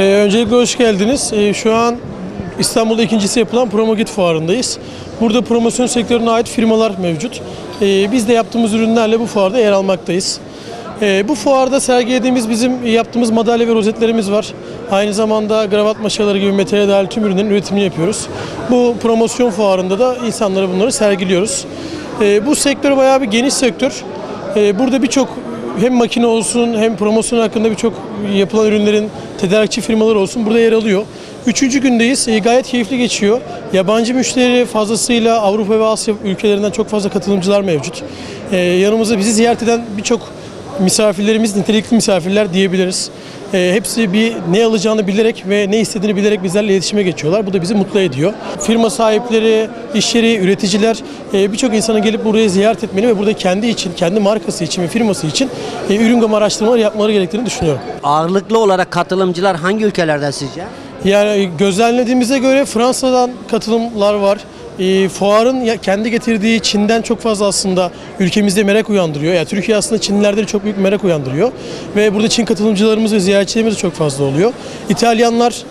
Ee, öncelikle hoş geldiniz. Ee, şu an İstanbul'da ikincisi yapılan Promogit fuarındayız. Burada promosyon sektörüne ait firmalar mevcut. Ee, biz de yaptığımız ürünlerle bu fuarda yer almaktayız. Ee, bu fuarda sergilediğimiz bizim yaptığımız madalya ve rozetlerimiz var. Aynı zamanda gravat maşaları gibi materyale dahil tüm ürünlerin üretimini yapıyoruz. Bu promosyon fuarında da insanlara bunları sergiliyoruz. Ee, bu sektör bayağı bir geniş sektör. Ee, burada birçok hem makine olsun hem promosyon hakkında birçok yapılan ürünlerin tedarikçi firmalar olsun burada yer alıyor. Üçüncü gündeyiz. Ee, gayet keyifli geçiyor. Yabancı müşteri fazlasıyla Avrupa ve Asya ülkelerinden çok fazla katılımcılar mevcut. Ee, yanımızda bizi ziyaret eden birçok misafirlerimiz nitelikli misafirler diyebiliriz. Ee, hepsi bir ne alacağını bilerek ve ne istediğini bilerek bizlerle iletişime geçiyorlar. Bu da bizi mutlu ediyor. Firma sahipleri, iş yeri, üreticiler e, birçok insanın gelip buraya ziyaret etmeli ve burada kendi için, kendi markası için ve firması için e, ürün gama araştırmaları yapmaları gerektiğini düşünüyorum. Ağırlıklı olarak katılımcılar hangi ülkelerden sizce? Yani gözlemlediğimize göre Fransa'dan katılımlar var. E, fuarın kendi getirdiği Çin'den çok fazla aslında ülkemizde merak uyandırıyor. Yani Türkiye aslında Çinlilerde de çok büyük merak uyandırıyor. Ve burada Çin katılımcılarımız ve ziyaretçilerimiz çok fazla oluyor. İtalyanlar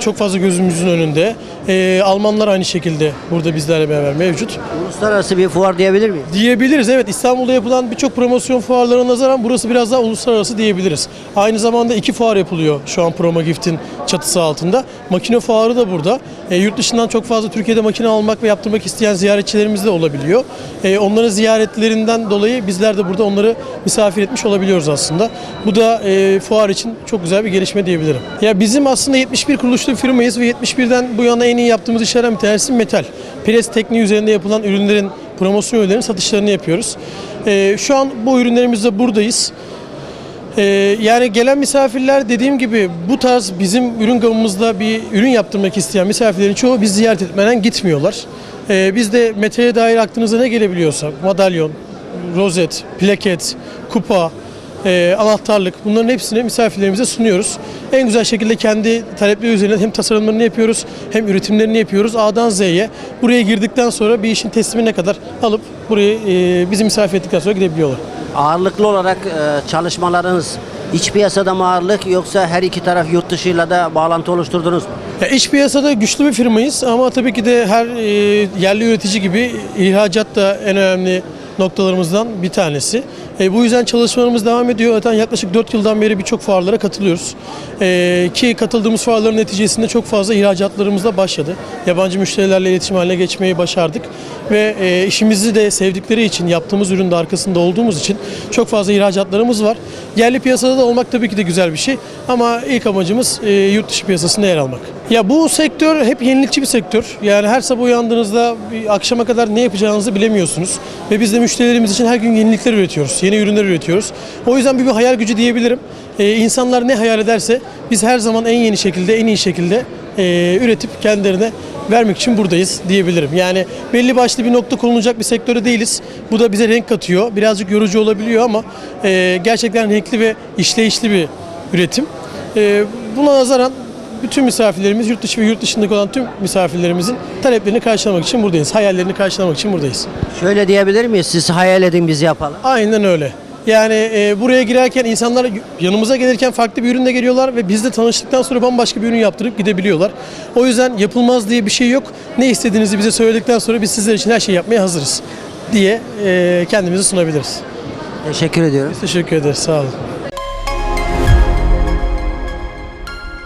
çok fazla gözümüzün önünde. E, Almanlar aynı şekilde burada bizlerle beraber mevcut. Uluslararası bir fuar diyebilir miyiz? Diyebiliriz evet İstanbul'da yapılan birçok promosyon fuarlarına nazaran burası biraz daha uluslararası diyebiliriz. Aynı zamanda iki fuar yapılıyor şu an Promo Gift'in çatısı altında. Makine fuarı da burada. E, yurt dışından çok fazla Türkiye'de makine almak ve yaptırmak isteyen ziyaretçilerimiz de olabiliyor. E, onların ziyaretlerinden dolayı bizler de burada onları misafir etmiş olabiliyoruz aslında. Bu da e, fuar için çok güzel bir gelişme diyebilirim. Ya bizim aslında 71 kuruluşlu bir firmayız ve 71'den bu yana en iyi yaptığımız işlerden bir tanesi metal. Pres tekniği üzerinde yapılan ürünlerin promosyon ürünlerin satışlarını yapıyoruz. Ee, şu an bu ürünlerimizle buradayız. Ee, yani gelen misafirler dediğim gibi bu tarz bizim ürün gamımızda bir ürün yaptırmak isteyen misafirlerin çoğu biz ziyaret etmeden gitmiyorlar. Ee, biz de meteğe dair aklınıza ne gelebiliyorsa madalyon, rozet, plaket, kupa, e, anahtarlık bunların hepsini misafirlerimize sunuyoruz. En güzel şekilde kendi talepleri üzerine hem tasarımlarını yapıyoruz hem üretimlerini yapıyoruz A'dan Z'ye. Buraya girdikten sonra bir işin teslimine kadar alıp burayı e, bizi misafir ettikten sonra gidebiliyorlar. Ağırlıklı olarak e, çalışmalarınız iç piyasada mı ağırlık yoksa her iki taraf yurt dışıyla da bağlantı oluşturdunuz mu? Ya iç piyasada güçlü bir firmayız ama tabii ki de her e, yerli üretici gibi ihracat da en önemli noktalarımızdan bir tanesi. E, bu yüzden çalışmalarımız devam ediyor. Zaten yaklaşık 4 yıldan beri birçok fuarlara katılıyoruz. E, ki katıldığımız fuarların neticesinde çok fazla ihracatlarımız da başladı. Yabancı müşterilerle iletişim haline geçmeyi başardık. Ve e, işimizi de sevdikleri için, yaptığımız ürünün de arkasında olduğumuz için çok fazla ihracatlarımız var. Yerli piyasada da olmak tabii ki de güzel bir şey. Ama ilk amacımız e, yurt dışı piyasasında yer almak. Ya bu sektör hep yenilikçi bir sektör. Yani her sabah uyandığınızda akşama kadar ne yapacağınızı bilemiyorsunuz. Ve biz de müşterilerimiz için her gün yenilikler üretiyoruz. Yeni ürünler üretiyoruz. O yüzden bir, bir hayal gücü diyebilirim. Ee, insanlar ne hayal ederse biz her zaman en yeni şekilde, en iyi şekilde e, üretip kendilerine vermek için buradayız diyebilirim. Yani belli başlı bir nokta konulacak bir sektörde değiliz. Bu da bize renk katıyor. Birazcık yorucu olabiliyor ama e, gerçekten renkli ve işleyişli bir üretim. E, buna nazaran bütün misafirlerimiz, yurt dışı ve yurt dışındaki olan tüm misafirlerimizin taleplerini karşılamak için buradayız. Hayallerini karşılamak için buradayız. Şöyle diyebilir miyiz? Siz hayal edin biz yapalım. Aynen öyle. Yani e, buraya girerken insanlar yanımıza gelirken farklı bir ürünle geliyorlar ve bizle tanıştıktan sonra bambaşka bir ürün yaptırıp gidebiliyorlar. O yüzden yapılmaz diye bir şey yok. Ne istediğinizi bize söyledikten sonra biz sizler için her şeyi yapmaya hazırız diye e, kendimizi sunabiliriz. Teşekkür ediyorum. Teşekkür ederiz. Sağ olun.